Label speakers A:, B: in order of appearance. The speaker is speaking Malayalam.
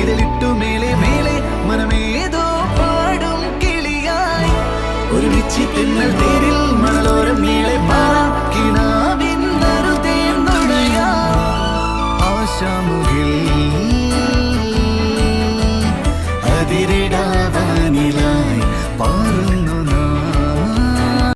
A: ഇരലിട്ടു മേലെ മേലെ മനമേതോ തിന്നൽ തീരിൽ മണലോരം മേളെ മാറാം